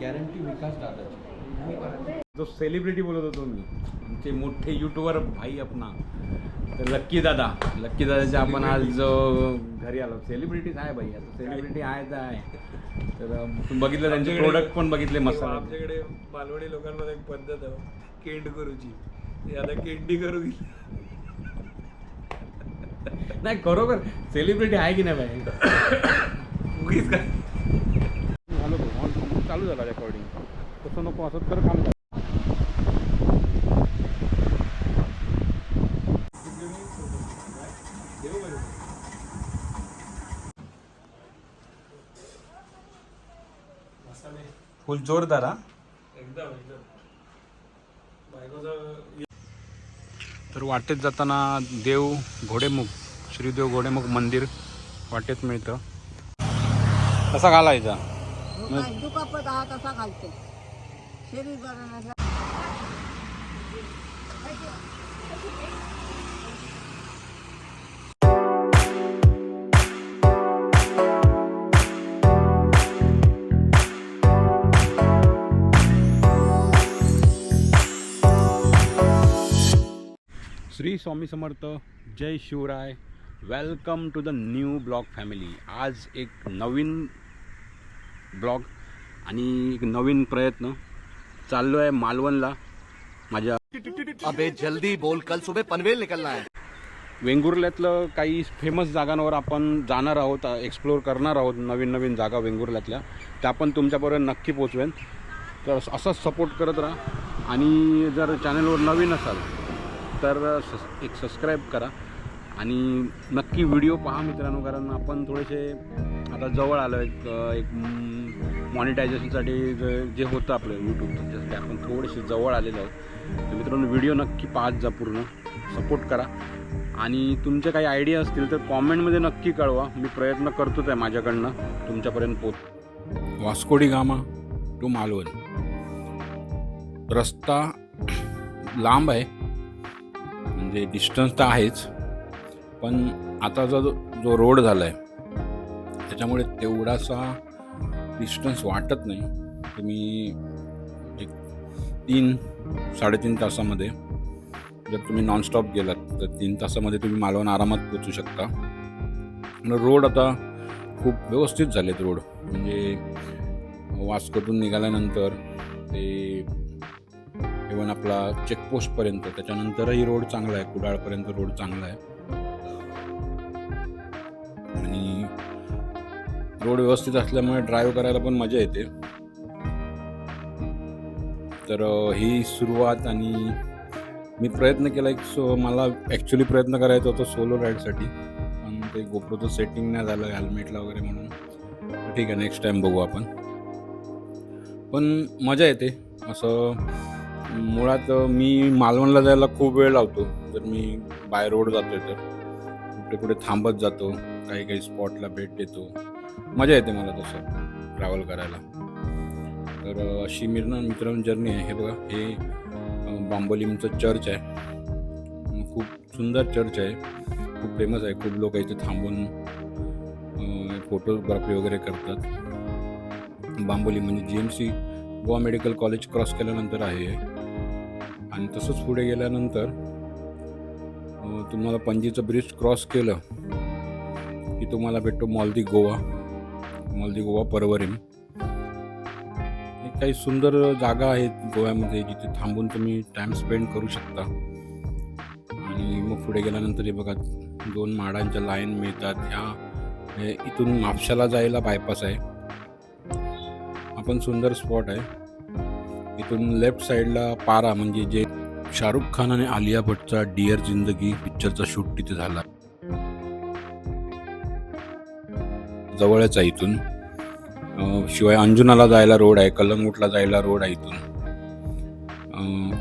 Guarantee विकास दादाची. जो celebrity बोलत होतो मी आमचे मोठे युट्यूबर भाई आपणा तर लक्की दादा लक्की दादाच्या आपण आज घरी आलो सेलिब्रिटीज आहे भाई आता सेलिब्रिटी आहे तर आहे. तर बघितलं त्यांचे प्रोडक्ट पण बघितले मसाला. आमच्याकडे मालवणी लोकांमध्ये एक पद्धत आहे केंड करूची ते आता केंडी करू नाही खरोखर सेलिब्रिटी आहे की नाही भाई? उगीच काय. तो झाला रेकॉर्डिंग तसं नको असं तर काम फुल जोरदार हा? एकदम एकदम. बायकोचं तर वाटेत जाताना देव घोडेमुख श्रीदेव घोडेमुख मंदिर वाटेत मिळतं. कसा घालायचा काय दुखापत हा तसा घालतो शरीर बरं नसलं श्री स्वामी समर्थ जय Shivray. Welcome to the new blog family आज एक नवीन ब्लॉग आणि एक नवीन प्रयत्न चाललो आहे मालवणला. माझ्या अबे जल्दी बोल. कल सुबह पनवेल निकलना है. वेंगुर्ल्यातलं काही फेमस जागांवर आपण जाणार आहोत एक्सप्लोर करणार आहोत नवीन नवीन जागा वेंगुर्ल्यातल्या. त्या पण तुमच्यापर्यंत नक्की पोचवेन. तर असाच सपोर्ट करत राहा. आणि जर चॅनलवर नवीन असाल तर सस एक सबस्क्राईब करा. आणि नक्की व्हिडिओ पहा मित्रांनो कारण आपण थोडेसे आता जवळ आलो एक एक मॉनिटायझेशनसाठी जे जे होतं आपलं यूट्यूबचं त्याच्यासाठी आपण थोडेसे जवळ आलेलं आहोत. तर मित्रांनो व्हिडिओ नक्की पाहत जा पूर्ण. सपोर्ट करा. आणि तुमच्या काही आयडिया असतील तर कॉमेंटमध्ये नक्की कळवा. मी प्रयत्न करतोच आहे माझ्याकडनं. तुमच्यापर्यंत पोच वास्कोडी गामा टू मालवण. रस्ता लांब आहे. म्हणजे डिस्टन्स तर आहेच. पण आता जो जो रोड झाला आहे त्याच्यामुळे तेवढासा डिस्टन्स वाटत नाही. तुम्ही एक तीन साडेतीन तासामध्ये जर तुम्ही नॉनस्टॉप गेलात तर तीन तासामध्ये तुम्ही मालवण आरामात पोचू शकता. रोड आता खूप व्यवस्थित झालेत रोड. म्हणजे वास्कोतून निघाल्यानंतर ते इवन आपला चेकपोस्टपर्यंत त्याच्यानंतरही रोड चांगला आहे. कुडाळपर्यंत रोड चांगला आहे. आणि रोड व्यवस्थित असल्यामुळे ड्राईव्ह करायला पण मजा येते. तर ही सुरुवात आणि मी प्रयत्न केला एक सो मला ॲक्च्युली प्रयत्न करायचा होता सोलो राईडसाठी पण ते गोप्रोचं सेटिंग नाही झालं हेल्मेटला वगैरे म्हणून. ठीक आहे नेक्स्ट टाईम बघू आपण. पण मजा येते. असं मुळात मी मालवणला जायला खूप वेळ लावतो. जर मी बाय रोड जातो तर. कुठे कुठे थांबत जातो. काही काही स्पॉटला भेट देतो. मजा येते मला तसं ट्रॅव्हल करायला. तर अशी मिरण मित्रांनो जर्नी आहे. हे बघा हे बांबोलीमचं चर्च आहे. खूप सुंदर चर्च आहे. खूप फेमस आहे. खूप लोक इथे थांबून फोटोग्राफी वगैरे करतात. बांबोली म्हणजे G M C Goa medical college cross केल्यानंतर आहे आणि तसंच पुढे गेल्यानंतर तुम्हाला पणजीचं ब्रिज क्रॉस केलं की तुम्हाला भेटतो mall de Goa mall de Goa Porvorim हे काही सुंदर जागा आहेत गोव्यामध्ये जिथे थांबून तुम्ही टाईम स्पेंड करू शकता. आणि मग पुढे गेल्यानंतर हे बघा दोन माडांच्या लाईन मिळतात. ह्या इथून म्हापशाला जायला बायपास आहे. हा पण सुंदर स्पॉट आहे. इथून लेफ्ट साईडला पारा म्हणजे जे शाहरुख खान आणि आलिया भट्टचा डिअर जिंदगी पिक्चरचा शूट तिथे झाला. जवळच आहे इथून. शिवाय अंजुनाला जायला रोड आहे कलंगूटला जायला रोड आहे इथून.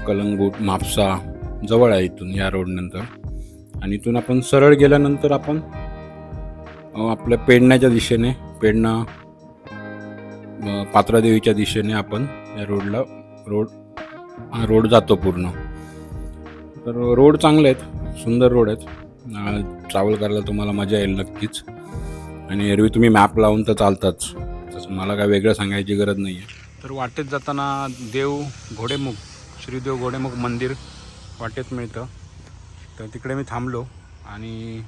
कलंगूट म्हापसा जवळ आहे इथून या रोडनंतर आणि इथून आपण सरळ गेल्यानंतर आपण आपल्या पेडण्याच्या दिशेने पेडणा पात्रादेवीच्या दिशेने आपण या रोडला रोड रोड जातो पूर्ण. तर रोड चांगले आहेत सुंदर रोड आहेत. ट्रॅव्हल करायला तुम्हाला मजा येईल नक्कीच. आणि एरवी तुम्ही मॅप लावून तर चालताच. तसं मला काय वेगळं सांगायची गरज नाही आहे तर वाटेत जाताना देव घोडेमुख श्रीदेव घोडेमुख मंदिर वाटेत मिळतं. तर तिकडे मी थांबलो आणि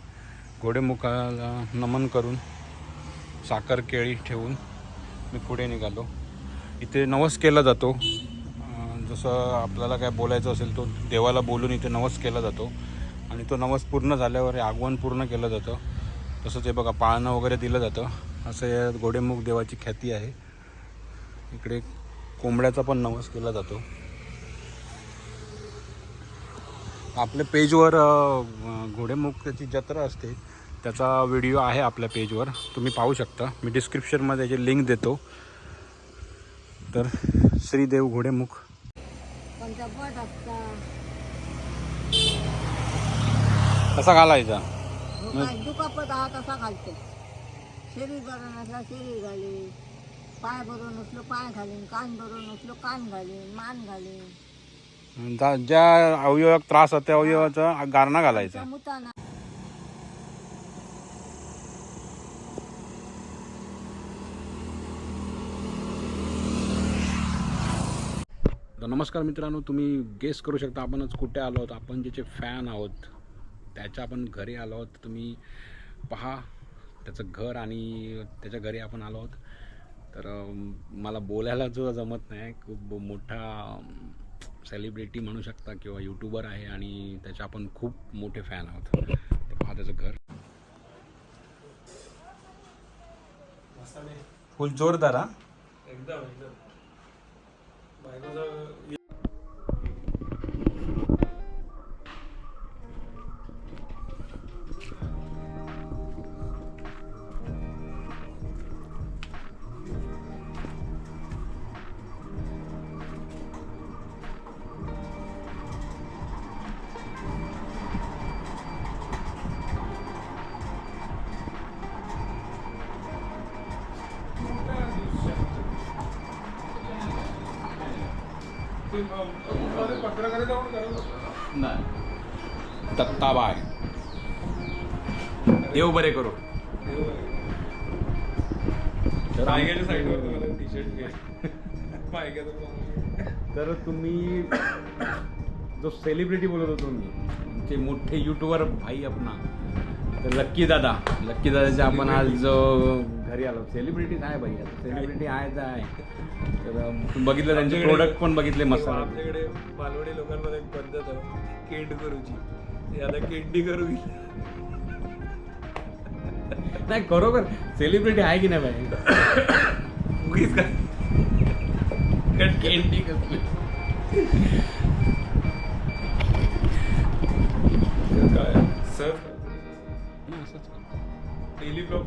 घोडेमुखाला नमन करून साखर केळी ठेवून मी पुढे निघालो. इथे नवस केला जातो. जसं आपल्याला काय बोलायचं असेल तो देवाला बोलून इथे नवस केला जातो. आणि तो नवस पूर्ण झाल्यावर आगमन पूर्ण केलं जातं. तसंच हे बघा पाळणं वगैरे दिलं जातं. असं या घोडेमुख देवाची ख्याती आहे. इकडे कोंबड्याचा पण नवस केला जातो. आपल्या पेजवर घोडेमुख त्याची जत्रा असते. त्याचा व्हिडिओ आहे आपल्या पेजवर. तुम्ही पाहू शकता. मी डिस्क्रिप्शनमध्ये त्याची लिंक देतो. तर श्रीदेव घोडेमुख. कसा घालायचा? काय दुखापत हा तसा घालते. शरीर बरं नसला शरीर घालीन. पाय बरं नसलो पाय घालीन कान बरं नसलो कान घालीन मान घालीन. जा- ज्या अवयवाक त्रास होता त्या अवयवाचा गारणा घालायचा. मुताना. तर नमस्कार मित्रांनो तुम्ही गेस करू शकता आपण आज कुठे आलो आहोत. आपण ज्याचे फॅन आहोत. त्याच्या आपण घरी आलो आहोत तुम्ही पहा त्याचं घर आणि त्याच्या घरी आपण आलो आहोत. तर मला बोलायला जो जमत नाही खूप मोठा सेलिब्रिटी म्हणू शकता किंवा यूट्यूबर आहे आणि त्याचे आपण खूप मोठे फॅन आहोत. तर पहा त्याचं घर. फुल जोरदार हा? एकदम एकदम. नाही. दत्ताबाय देव बरे करू. तर तुम्ही जो सेलिब्रिटी बोलत होतो मी आमचे मोठे युट्यूबर भाई आपणा तर लक्की दादा. लक्की दादाचे आपण आज जो घरी आलो. सेलिब्रिटीज आहे भाई आता. सेलिब्रिटी आहे तर आहे. तर अं, तुम्ही बघितलं त्यांचे आमच्याकडे- प्रोडक्ट पण बघितले मसाला आमच्याकडे मालवणी लोकांमध्ये एक पद्धत आहे. केंड करूची ते आता केंडी करू नाही? खरोखर सेलिब्रिटी आहे की नाही भाई उगीच काय? कट केंडी कसली काय? Sir daily blog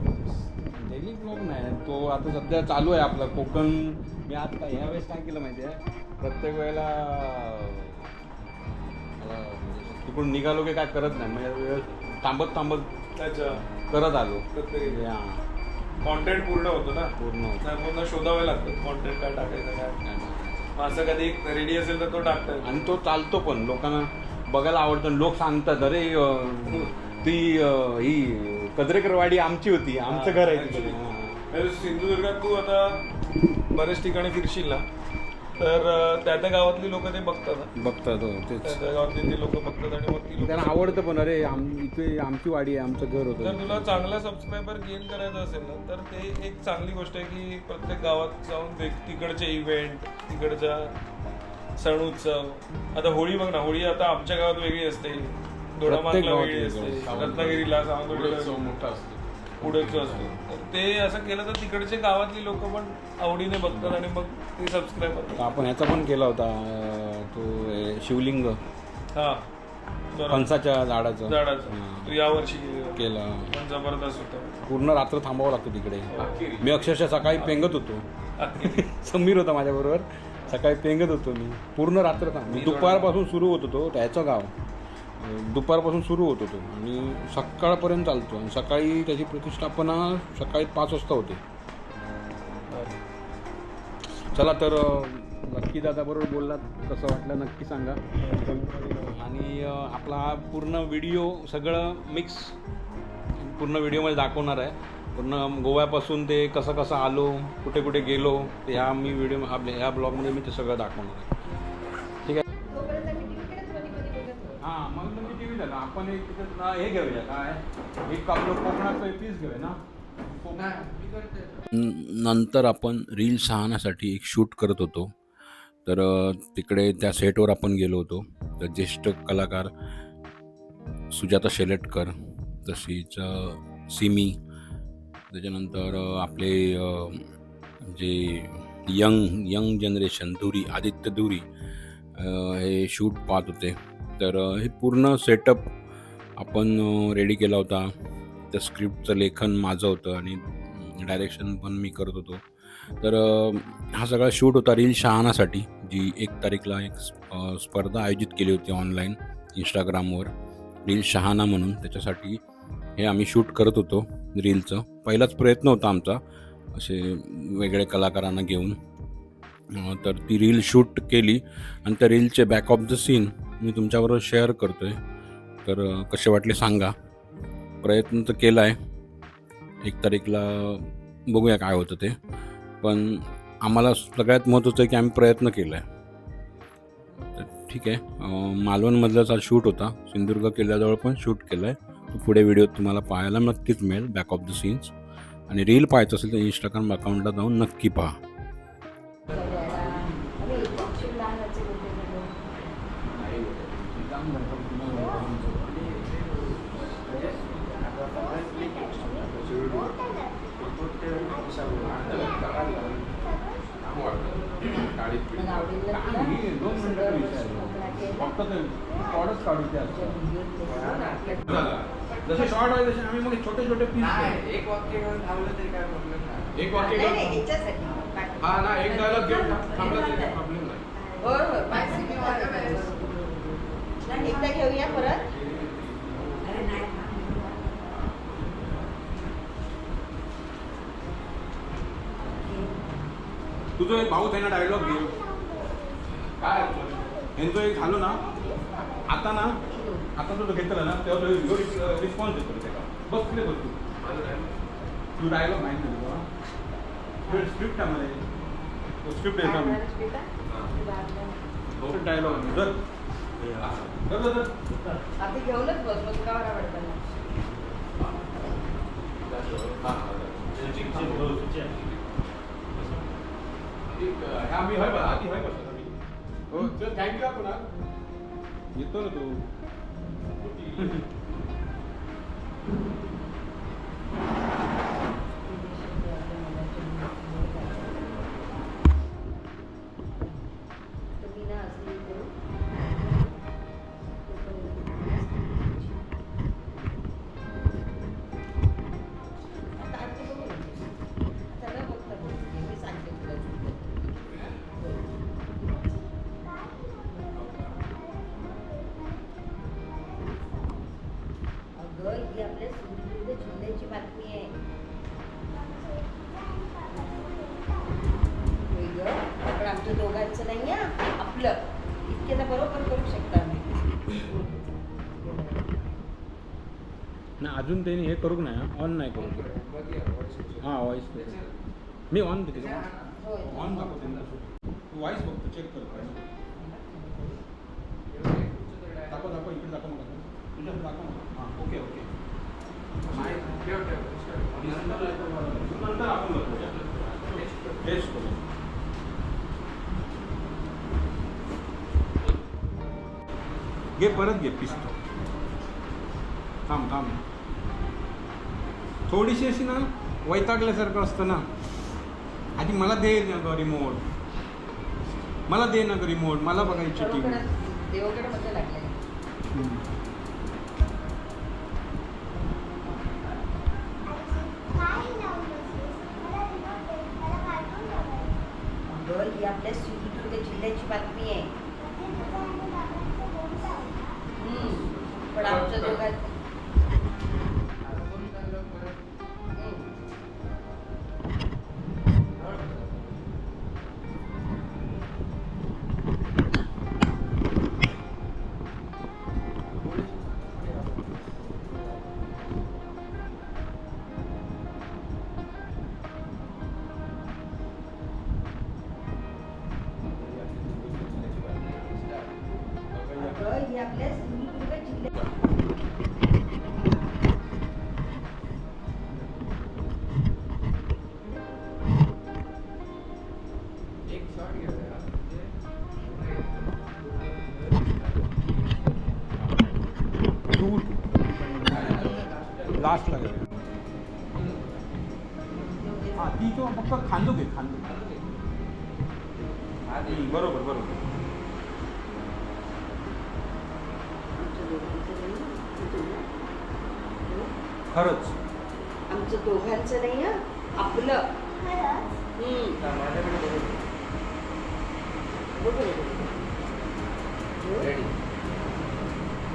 daily blog नाही तो आता सध्या चालू आहे आपला कोकण. मी आज काय ह्या वेळेस काय केलं माहिती आहे प्रत्येक वेळेला तिकडून निघालो की काय करत नाही. म्हणजे वेळ थांबत थांबत करत आलो. प्रत्येक हा, कॉन्टेंट पूर्ण होतो ना? पूर्ण पूर्ण शोधावे लागतात. कॉन्टेंट काय टाकायचं काय? मग असं कधी रेडी असेल तर तो टाकतात. आणि तो चालतो पण. लोकांना बघायला आवडतं. लोक सांगतात अरे अं, ती ही कदरेकरवाडी आमची होती आमचं घर आहे तिकडे हा. तर सिंधुदुर्गात तू आता बऱ्याच ठिकाणी फिरशील ना? तर त्या त्या गावातली लोक ते बघतात ना. बघतात हो, त्या तेच. त्या गावातली ती लोक बघतात आणि मग ती लोक त्यांना आवडतं पण अरे आम इथे आमची वाडी आहे आमचं घर जर होतं तुला चांगला सबस्क्रायबर गेन करायचा असेल ना तर ते एक चांगली गोष्ट आहे की प्रत्येक गावात जाऊन तिकडचे इव्हेंट तिकडच्या सण उत्सव. आता होळी बघ ना होळी आता आमच्या गावात वेगळी असते. दोडामार्गला वेगळी. असते रत्नागिरीला सावंतवाडीला मोठा असतो. पुढेच असतो. तर ते असं केलं तर तिकडचे गावातली लोक पण आवडीने बघतात आणि मग ते सबस्क्राईब करतात. आपण ह्याचा पण केला होता तो शिवलिंग. हा. फणसाच्या झाडाचं. झाडाचं. तू यावर्षी केलं. पण जबरदस्त होतं. पूर्ण रात्र थांबावं लागतं तिकडे. मी अक्षरशः सकाळी पेंगत होतो. समीर होता माझ्याबरोबर. सकाळी पेंगत होतो मी. पूर्ण रात्र थांब मी दुपारपासून सुरू होत होतो त्याचं गाव. दुपारपासून सुरू होत होतो. आणि सकाळपर्यंत चालतो. आणि सकाळी त्याची प्रतिष्ठापना सकाळी पाच वाजता होते. चला तर नक्की दादाबरोबर बोललात कसं वाटलं नक्की सांगा. आणि आपला हा पूर्ण व्हिडिओ सगळं मिक्स पूर्ण व्हिडिओमध्ये दाखवणार आहे. पूर्ण गोव्यापासून ते कसं कसं आलो कुठे कुठे गेलो ते ह्या मी व्हिडिओ आपल्या ह्या ब्लॉगमध्ये मी ते सगळं दाखवणार आहे. आपण एक तिथं ना हे घेऊया काय? एक आपलं कोकणाचं पीस घेऊया ना. नंतर आपण रील शहाण्यासाठी एक शूट करत होतो. तर तिकडे त्या सेटवर आपण गेलो होतो. तर ज्येष्ठ कलाकार सुजाता शेलटकर तशीच सिमी त्याच्यानंतर आपले जे young young generation Dhuri Aditya Dhuri हे शूट पाहत होते. तर हे पूर्ण सेटअप आपण रेडी केला होता. त्या स्क्रिप्टचं लेखन माझं होतं आणि डायरेक्शन पण मी करत होतो. तर हा सगळा शूट होता रील शहाणासाठी जी एक तारीखला एक स्पर्धा आयोजित केली होती ऑनलाईन इंस्टाग्रामवर रील शहाणा म्हणून. त्याच्यासाठी हे आम्ही शूट करत होतो रीलचं. पहिलाच प्रयत्न होता आमचा असे वेगळे कलाकारांना घेऊन. तर ती रील शूट केली आणि त्या रीलचे बॅक ऑफ द सीन मी तुमच्याबरोबर शेअर करतो आहे तर कसे वाटले सांगा. प्रयत्न तर केला आहे एक तारीखला बघूया काय होतं ते. पण आम्हाला सगळ्यात महत्त्वाचं आहे की आम्ही प्रयत्न केला आहे तर ठीक आहे. अं, मालवणमधलाच हा शूट होता. सिंधुदुर्ग किल्ल्याजवळ पण शूट केला आहे तो पुढे व्हिडिओ तुम्हाला पाहायला नक्कीच मिळेल. बॅक ऑफ द सीन्स आणि रील पाहायचं असेल तर इंस्टाग्राम अकाउंटला जाऊन नक्की पहा. जसे शॉर्ट आहे तसे आम्ही मग छोटे छोटे पीस एक वाक्य घेऊन थांबलं तरी काय प्रॉब्लेम नाही. एक वाक्य हा ना एक डायलॉग घेऊन थांबला तरी काही प्रॉब्लेम नाही एकदा घेऊया परत. तुझं एक भाऊ त्यांना डायलॉग घे काय यांचं एक झालं ना आता ना आता तुझं घेतलं ना तेव्हा तो रिस्पॉन्स देतो त्याला बस तिकडे बस तू तू डायलॉग माहिती नाही स्क्रिप्ट आहे मला स्क्रिप्ट आहे मी डायलॉग जर आधी घेऊनच बस तुला आवडतं ह्या मी होय बा आधी होय बसतो मी हो चल थँक्यू आपण येतो ना तू. नाही त्यांनी हे करू नाही ऑन नाही करू हां वॉईस मी ऑन देते ऑन दाखवते वॉईस बघतो चेक कर दाखव दाखव इकडे दाखव मला. दाखव हां ओके ओके नंतर आपण टेस्ट करू. घे परत घे पिस्तो थांब थांब. थोडीशी अशी ना वैतागल्यासारखं असतं ना. आधी मला दे ना ग रिमोट मला दे ना ग रिमोट मला बघायची टी व्ही ही आपल्या सिंधुदुर्ग जिल्ह्याची बातमी आहे. पण आमच्या दोघांत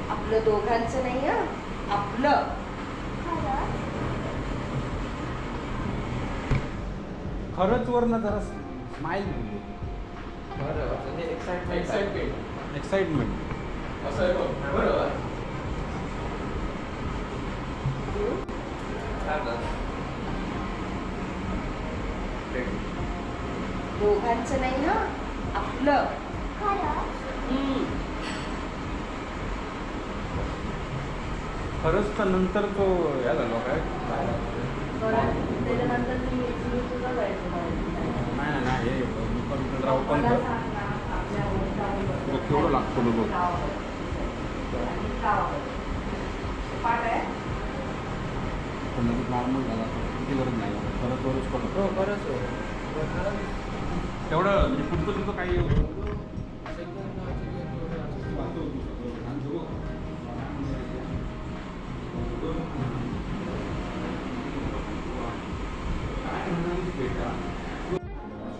आपलं दोघांचं नाही हं, आपलं. खरंच वरनं जरा स्माईल बरं म्हणजे एक्साइटमेंट एक्साइटमेंट एक्साइटमेंट असं बरोबर. दोघांचं नाही हं, आपलं. हम्म. खरंच तर नंतर तो या झाला काय? नाही नाही हे पण केवढं लागतो बघ. पण लगेच नॉर्मल झाला. किती गरज नाही खरंच वरच पडतो हो बरंच हो तेवढं म्हणजे पुढचं तुमचं काही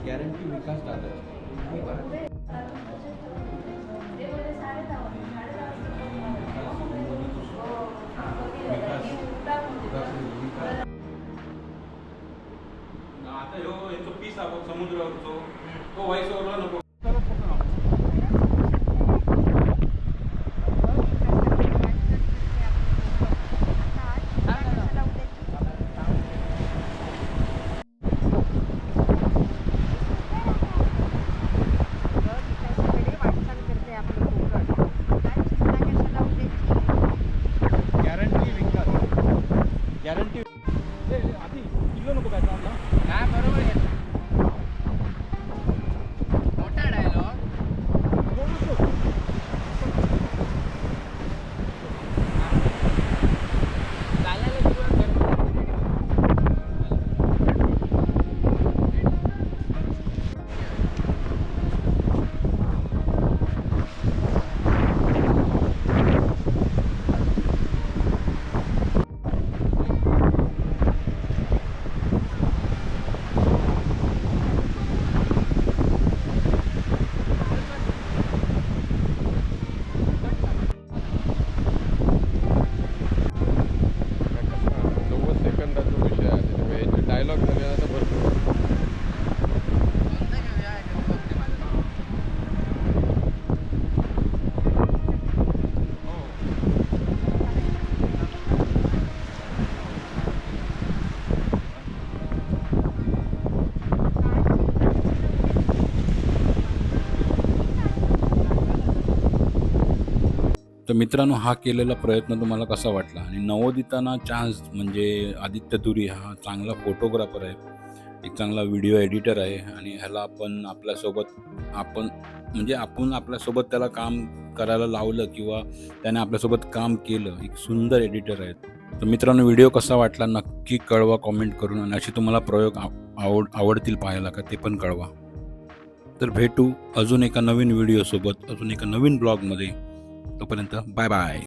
गॅरंटी विकास दादा. आता ह्यो याचं पीस आपण समुद्रावरचो. तो व्हायस ओव्हरला नको गॅरंटी विकास गॅरंटी आधी किलो नको काय आपला काय बरोबर आहे मोठा डायलॉग चालायला सुरुवात कर. नव्वद सेकंदाचा विषय आहे त्याच्यामुळे डायलॉग सगळ्यांना भरपूर कोणतं घेऊया याच्यात बघते माझं तर मित्रांनो हा केलेला प्रयत्न तुम्हाला कसा वाटला? आणि नवोदिताना चान्स म्हणजे आदित्य धुरी हा चांगला फोटोग्राफर आहे. एक चांगला व्हिडिओ एडिटर आहे. आणि ह्याला आपण आपल्यासोबत आपण म्हणजे आपण आपल्यासोबत त्याला काम करायला लावलं किंवा त्याने आपल्यासोबत काम केलं एक सुंदर एडिटर आहेत तर मित्रांनो व्हिडिओ कसा वाटला नक्की कळवा कॉमेंट करून आणि असे तुम्हाला प्रयोग आव- आवड आवडतील पाहायला का ते पण कळवा. तर भेटू अजून एका नवीन व्हिडिओसोबत अजून एका नवीन ब्लॉगमध्ये तोपर्यंत बाय बाय.